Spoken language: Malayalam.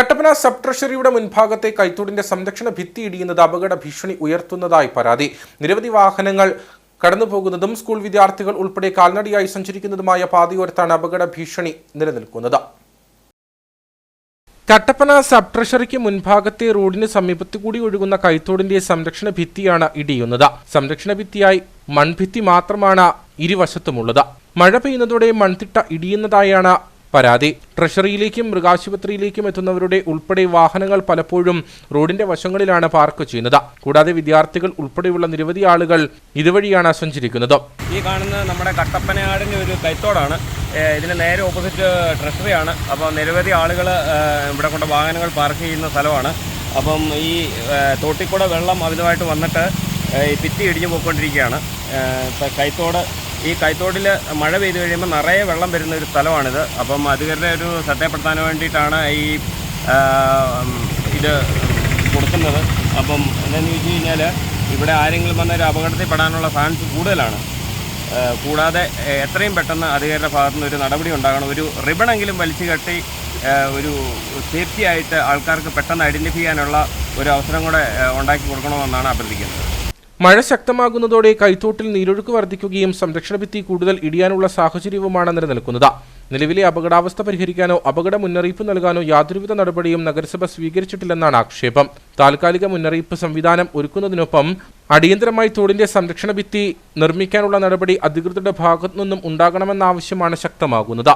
കട്ടപ്പന സബ് ട്രഷറിയുടെ മുൻഭാഗത്തെ കൈത്തോടിന്റെ സംരക്ഷണ ഭിത്തി ഇടിയുന്നത് അപകട ഭീഷണി ഉയർത്തുന്നതായി പരാതി. നിരവധി വാഹനങ്ങൾ കടന്നുപോകുന്നതും സ്കൂൾ വിദ്യാർത്ഥികൾ ഉൾപ്പെടെ കാൽനടയായി സഞ്ചരിക്കുന്നതുമായ പാതയോരത്താണ് അപകട ഭീഷണി നിലനിൽക്കുന്നത്. കട്ടപ്പന സബ് ട്രഷറിക്ക് മുൻഭാഗത്തെ റോഡിന് സമീപത്തു കൂടി ഒഴുകുന്ന കൈത്തോടിന്റെ സംരക്ഷണ ഭിത്തിയാണ് ഇടിയുന്നത്. സംരക്ഷണ ഭിത്തിയായി മൺഭിത്തി മാത്രമാണ് ഇരുവശത്തുമുള്ളത്. മഴ പെയ്യുന്നതോടെ മൺതിട്ട ഇടിയുന്നതായാണ് പരാതി. ട്രഷറിയിലേക്കും മൃഗാശുപത്രിയിലേക്കും എത്തുന്നവരുടെ ഉൾപ്പെടെ വാഹനങ്ങൾ പലപ്പോഴും റോഡിന്റെ വശങ്ങളിലാണ് പാർക്ക് ചെയ്യുന്നത്. കൂടാതെ വിദ്യാർത്ഥികൾ ഉൾപ്പെടെയുള്ള നിരവധി ആളുകൾ ഇതുവഴിയാണ് സഞ്ചരിക്കുന്നത്. ഈ കാണുന്ന നമ്മുടെ കട്ടപ്പനയാടിന്റെ ഒരു കൈത്തോടാണ്. ഇതിന് നേരെ ഓപ്പോസിറ്റ് ട്രഷറിയാണ്. അപ്പോൾ നിരവധി ആളുകൾ ഇവിടെ കൊണ്ട് വാഹനങ്ങൾ പാർക്ക് ചെയ്യുന്ന സ്ഥലമാണ്. അപ്പം ഈ തോട്ടിക്കൂടെ വെള്ളം അതുമായിട്ട് വന്നിട്ട് ഭിത്തി ഇടിഞ്ഞു പോയിക്കൊണ്ടിരിക്കുകയാണ്. ഇപ്പം കൈത്തോട് ഈ കൈത്തോടിൽ മഴ പെയ്തു കഴിയുമ്പോൾ നിറയെ വെള്ളം വരുന്ന ഒരു സ്ഥലമാണിത്. അപ്പം അധികരുടെ ഒരു ശ്രദ്ധപ്പെടുത്താൻ വേണ്ടിയിട്ടാണ് ഈ ഇത് കൊടുക്കുന്നത്. അപ്പം എന്താണെന്ന് ചോദിച്ചു കഴിഞ്ഞാൽ ഇവിടെ ആരെങ്കിലും വന്ന ഒരു അപകടത്തിൽ പെടാനുള്ള ചാൻസ് കൂടുതലാണ്. കൂടാതെ എത്രയും പെട്ടെന്ന് അധികാരിയുടെ ഭാഗത്തു നിന്ന് ഒരു നടപടി ഉണ്ടാകണം. ഒരു റിബണെങ്കിലും വലിച്ചു കെട്ടി ഒരു സേഫ്റ്റി ആയിട്ട് ആൾക്കാർക്ക് പെട്ടെന്ന് ഐഡന്റിഫൈ ചെയ്യാനുള്ള ഒരു അവസരം കൂടെ ഉണ്ടാക്കി കൊടുക്കണമെന്നാണ് അഭ്യർത്ഥിക്കുന്നത്. മഴ ശക്തമാകുന്നതോടെ കൈത്തോട്ടിൽ നീരൊഴുക്ക് വർദ്ധിക്കുകയും സംരക്ഷണ ഭിത്തി കൂടുതൽ ഇടിയാനുള്ള സാഹചര്യവുമാണ് നിലനിൽക്കുന്നത്. നിലവിലെ അപകടാവസ്ഥ പരിഹരിക്കാനോ അപകട മുന്നറിയിപ്പ് നൽകാനോ യാതൊരുവിധ നടപടിയും നഗരസഭ സ്വീകരിച്ചിട്ടില്ലെന്നാണ് ആക്ഷേപം. താൽക്കാലിക മുന്നറിയിപ്പ് സംവിധാനം ഒരുക്കുന്നതിനൊപ്പം അടിയന്തരമായി തോടിന്റെ സംരക്ഷണ ഭിത്തി നിർമ്മിക്കാനുള്ള നടപടി അധികൃതരുടെ ഭാഗത്തു നിന്നും ഉണ്ടാകണമെന്ന ആവശ്യമാണ് ശക്തമാകുന്നത്.